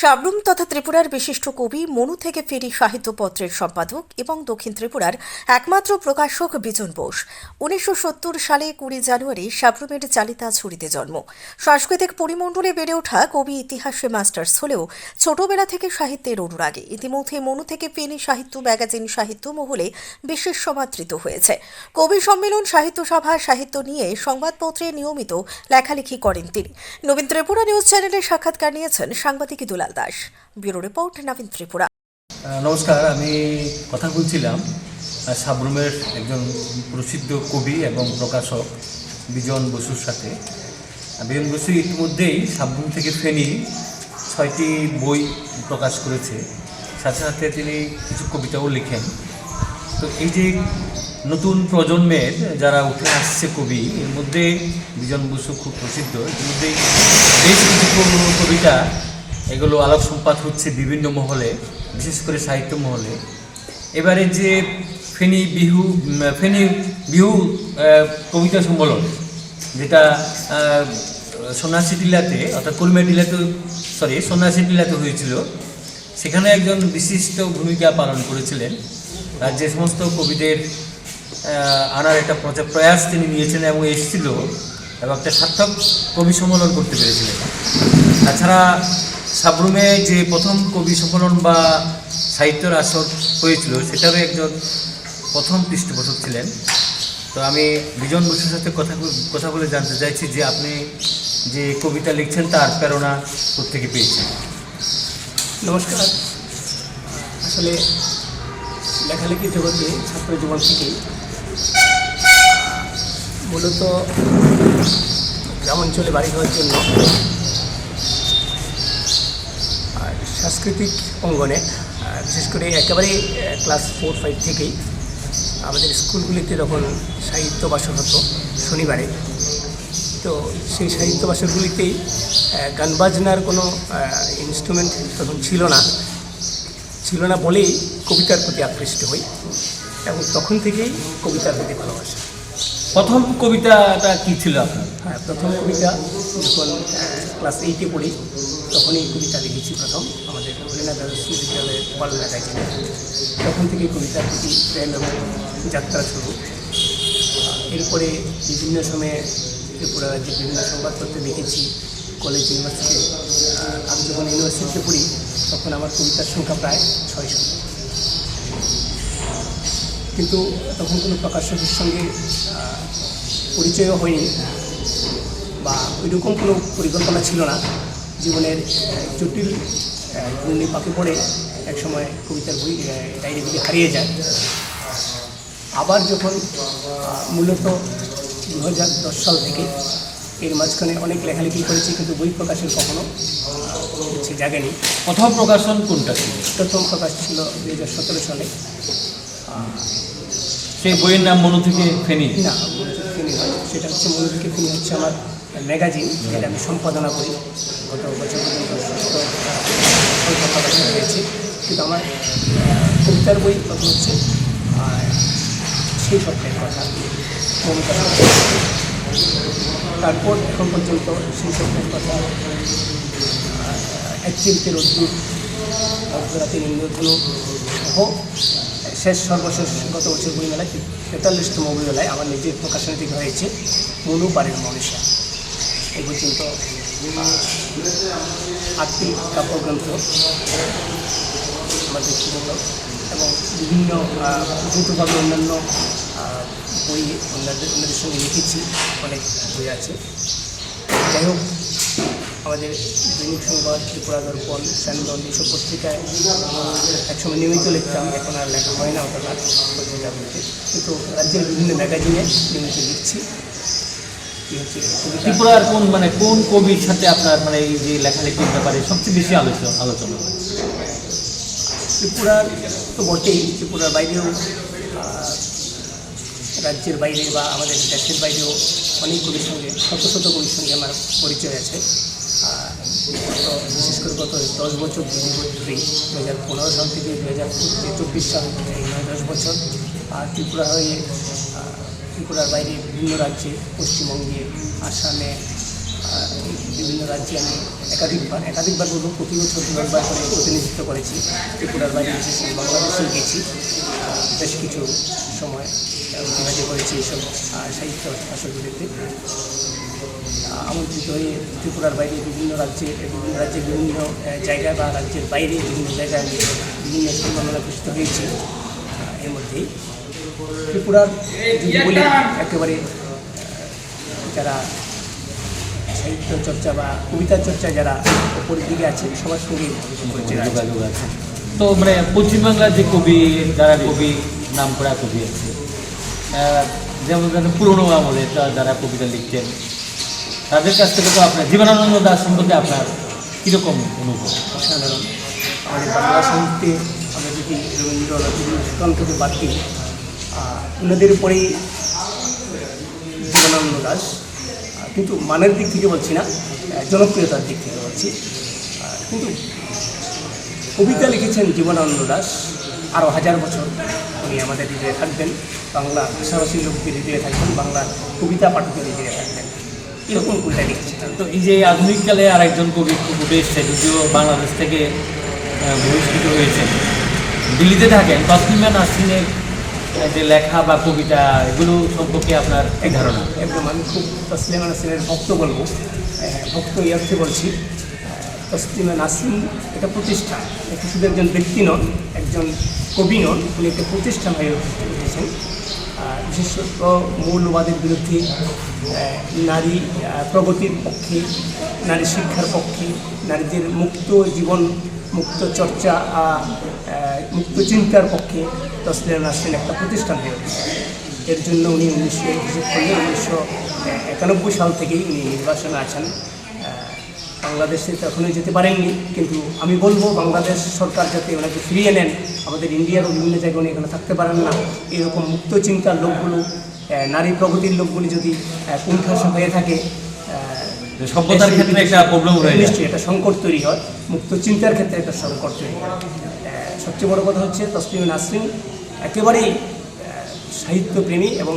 সাবরুম তথা ত্রিপুরার বিশিষ্ট কবি মনু থেকে ফেরি সাহিত্যপত্রের সম্পাদক এবং দক্ষিণ ত্রিপুরার একমাত্র প্রকাশক বিজন বোস। উনিশশো সত্তর সালে কুড়ি জানুয়ারি সাবরুমের চালিতা ছুরিতে জন্ম। সাংস্কৃতিক পরিমণ্ডলে বেড়ে ওঠা কবি ইতিহাসে মাস্টার্স হলেও ছোটবেলা থেকে সাহিত্যের অনুরাগে। ইতিমধ্যে মনু থেকে ফেনী সাহিত্য ম্যাগাজিন সাহিত্য মহলে বিশেষ সমাদৃত হয়েছে। কবি সম্মেলন সাহিত্য সভা সাহিত্য নিয়ে সংবাদপত্রে নিয়মিত লেখালেখি করেন তিনি। নবীন ত্রিপুরা নিউজ চ্যানেলে সাক্ষাৎকার নিয়েছেন সাংবাদিক Dulal. Das. Bureau report Nabin Tripura. নমস্কার, আমি কথা বলছিলাম সাবরুমের একজন প্রসিদ্ধ কবি এবং প্রকাশক বিজন বসুর সাথে। বিজন বসু ইতিমধ্যেই সাবরুম থেকে ফেনি ছয়টি বই প্রকাশ করেছে। সাথে সাথে তিনি কিছু কবিতাও লিখেন। তো এই যে নতুন প্রজন্মের যারা উঠে আসছে কবি, এর মধ্যে বিজন বসু খুব প্রসিদ্ধ। এর মধ্যে বেশ কিছু কবিতা এগুলো আলোক সম্পাদ হচ্ছে বিভিন্ন মহলে, বিশেষ করে সাহিত্য মহলে। এবারে যে ফেনী বিহু ফেনী বিহু কবিতা সম্মেলন, যেটা সন্ন্যাসী টিলাতে, অর্থাৎ কলমে টিলাতে সরি সন্ন্যাসী টিলাতে হয়েছিল, সেখানে একজন বিশিষ্ট ভূমিকা পালন করেছিলেন। আর যে সমস্ত কবিদের আনার একটা প্রয়াস তিনি নিয়েছেন এবং এসেছিল এবং একটা সার্থক কবি সম্মেলন করতে পেরেছিলেন। তাছাড়া সাবরুমে যে প্রথম কবি সম্মেলন বা সাহিত্যের আসর হয়েছিল, সেটারও একজন প্রথম পৃষ্ঠপোষক ছিলেন। তো আমি বিজন বসুর সাথে কথা কথা বলে জানতে চাইছি যে আপনি যে কবিতা লিখছেন, তার প্রেরণা থেকে পেয়েছেন? নমস্কার। আসলে লেখালেখি জগতে ছাত্র জীবন থেকেই মূলত গ্রামাঞ্চলে বাড়ি হওয়ার জন্য আর সাংস্কৃতিক অঙ্গনে বিশেষ করে একেবারেই ক্লাস ফোর ফাইভ থেকেই আমাদের স্কুলগুলিতে তখন সাহিত্য বাসর হতো শনিবারে তো সেই সাহিত্য বাসরগুলিতেই আহ, গান বাজনার কোনো ইনস্ট্রুমেন্ট তখন ছিল না। ছিল না বলেই কবিতার প্রতি আকৃষ্ট হই এবং তখন থেকেই কবিতার প্রতি ভালোবাসা। প্রথম কবিতাটা কী ছিল আপনার? হ্যাঁ প্রথম কবিতা যখন ক্লাস এইটে পড়ি তখন এই কবিতা লিখেছি প্রথম, আমাদের হরিনাথ বিশ্ববিদ্যালয়ের ওয়াল ম্যাগাজিনে তখন থেকে কবিতার প্রতি প্রেম এবং যাত্রা শুরু। এরপরে বিভিন্ন সময়ে ত্রিপুরা রাজ্যের বিভিন্ন সংবাদপত্রে লিখেছি, কলেজ ইউনিভার্সিটি আমি যখন ইউনিভার্সিটিতে পড়ি, তখন আমার কবিতার সংখ্যা প্রায় ছয়শো। কিন্তু তখন কোনো প্রকাশকের সঙ্গে পরিচয়ও হয়নি বা ওইরকম কোনো পরিকল্পনা ছিল না। জীবনের জটিল ঘূর্ণি পাকে পড়ে একসময় কবিতার বই ডায়েরিগুলি হারিয়ে যায়। আবার যখন মূলত দু হাজার দশ সাল থেকে এর মাঝখানে অনেক লেখালেখি করেছি কিন্তু বই প্রকাশের কখনো হচ্ছে জায়গানি প্রথম প্রকাশন কোনটা ছিল? প্রথম প্রকাশ ছিল দু হাজার সতেরো সালে। সেই বইয়ের নাম মনু থেকে ফেনী? না সেটা হচ্ছে মনোযোগী ফিনি হচ্ছে আমার ম্যাগাজিন, যেটা আমি সম্পাদনা করি। গত বছর পর্যন্ত হয়েছে কিন্তু আমার কবিতার বই প্রথম হচ্ছে, আর সেই সপ্তাহের কথা। মমতা তারপর এখন পর্যন্ত সেই সপ্তাহের কথা এক চিলতে রোদ্দুর অর্ধরাতে নিম্নধনু সহ শেষ সর্বশেষ গত বছর বইমেলায় তেতাল্লিশতম বইমেলায় আমার নিজের প্রকাশনা থেকে হয়েছে মনু পারের মনীষা। এই পর্যন্ত আটটি কাব্যগ্রন্থ আমার ব্যক্তিগত এবং বিভিন্ন যৌথভাবে অন্যান্য বই অন্যদের অন্যদের সঙ্গে লিখেছি, অনেক বই আছে। যাই হোক আমাদের দৈনিক সংবাদ ত্রিপুরা দর্পণ স্যান্ডন এইসব পত্রিকায় একসময় নিয়মিত লিখতাম এখন আর লেখা হয় না অতটা পত্রিকা বলতে কিন্তু রাজ্যের বিভিন্ন ম্যাগাজিনে নিয়মিত লিখছি। ত্রিপুরার কোন মানে কোন কবির সাথে আপনার মানে এই যে লেখালেখির ব্যাপারে সবচেয়ে বেশি আলোচনা আলোচনা? ত্রিপুরার তো বটেই ত্রিপুরার বাইরেও রাজ্যের বাইরে বা আমাদের দেশের বাইরেও অনেক কবির সঙ্গে শত শত কবির সঙ্গে আমার পরিচয় আছে বিশেষ করে গত দশ বছর ধরেই দু হাজার পনেরো সাল থেকে দু হাজার চব্বিশ সাল এই নয় দশ বছর। আর ত্রিপুরা হয়ে ত্রিপুরার বাইরে বিভিন্ন রাজ্যে পশ্চিমবঙ্গে আসামে বিভিন্ন রাজ্যে আমি একাধিকবার একাধিকবার বলব প্রতি বছর দুবার করে প্রতিনিধিত্ব করেছি। ত্রিপুরার বাইরে বিশেষ করে বাংলাদেশে গেছি বেশ কিছু সময় অতিবাহিত করেছি এইসব সাহিত্য আহ, আমন্ত্রিত হয়ে ত্রিপুরার বাইরে বিভিন্ন রাজ্যে, বিভিন্ন রাজ্যের বিভিন্ন জায়গায় বা রাজ্যের বাইরে বিভিন্ন জায়গায় আমি বিভিন্ন সম্মাননা পুষ্ট হয়েছি এর মধ্যেই ত্রিপুরার বলি, একেবারে যারা সাহিত্য চর্চা বা কবিতা চর্চা যারা উপরের দিকে আছে সবার সঙ্গে আছে। তো মানে পশ্চিমবাংলার যে কবি, যারা কবি নাম করা কবি আছে যেমন পুরোনো আমলে যারা কবিতা লিখতেন তাদের কাছ থেকে তো আপনার জীবনানন্দ দাস সম্বন্ধে আপনার কীরকম অনুভব? অসাধারণ। আমাদের বাংলা সাহিত্যে আমরা যদি বাদ দিই উপরেই জীবনানন্দ দাস কিন্তু মানের দিক থেকে বলছি না জনপ্রিয়তার দিক থেকে বলছি। কিন্তু কবিতা লিখেছেন জীবনানন্দ দাস আরও হাজার বছর উনি আমাদের হৃদয়ে থাকবেন। বাংলা ভাষাভাষী লোকদের হৃদয়ে থাকবেন, বাংলা কবিতা পাঠকের হৃদয়ে থাকবেন। এরকম কবিতা লিখেছেন তো এই যে আধুনিককালে আরেকজন কবি উঠে এসছে যদিও বাংলাদেশ থেকে বহিষ্কৃত হয়েছেন দিল্লিতে থাকেন তসলিমা নাসরিনের যে লেখা বা কবিতা এগুলো সম্পর্কে আপনার কি ধারণা? একদম। আমি খুব তসলিমা নাসরিনের ভক্ত বলব। ভক্ত এই অর্থে বলছি তসলিমা নাসরিন এটা প্রতিষ্ঠান এটা শুধু একজন ব্যক্তি নন একজন কবি নন উনি একটা প্রতিষ্ঠান হয়ে উঠেছেন। বিশেষত মৌলবাদের বিরুদ্ধে নারী প্রগতির পক্ষে, নারী শিক্ষার পক্ষে, নারীদের মুক্ত জীবন, মুক্ত চর্চা মুক্ত চিন্তার পক্ষে তসলিমা নাসরিন একটা প্রতিষ্ঠান হয়ে এর জন্য উনি উনিশশো উনিশশো একানব্বই সাল থেকেই উনি নির্বাচনে আছেন। বাংলাদেশে তো যেতে পারেননি কিন্তু আমি বলব বাংলাদেশ সরকার যাতে ওনাকে ফিরিয়ে নেন আমাদের ইন্ডিয়ারও বিভিন্ন জায়গায় উনি এখানে থাকতে পারেন না। এরকম মুক্ত চিন্তার লোকগুলো নারী প্রগতির লোকগুলি যদি কুণ্ঠাসা হয়ে থাকে সভ্যতার ক্ষেত্রে একটা প্রবলেম রয়ে নিশ্চয়ই একটা সংকট তৈরি হয় মুক্ত চিন্তার ক্ষেত্রে একটা সংকট তৈরি হয়। সবচেয়ে বড় কথা হচ্ছে তসলিম নাসরিন একেবারেই সাহিত্যপ্রেমী এবং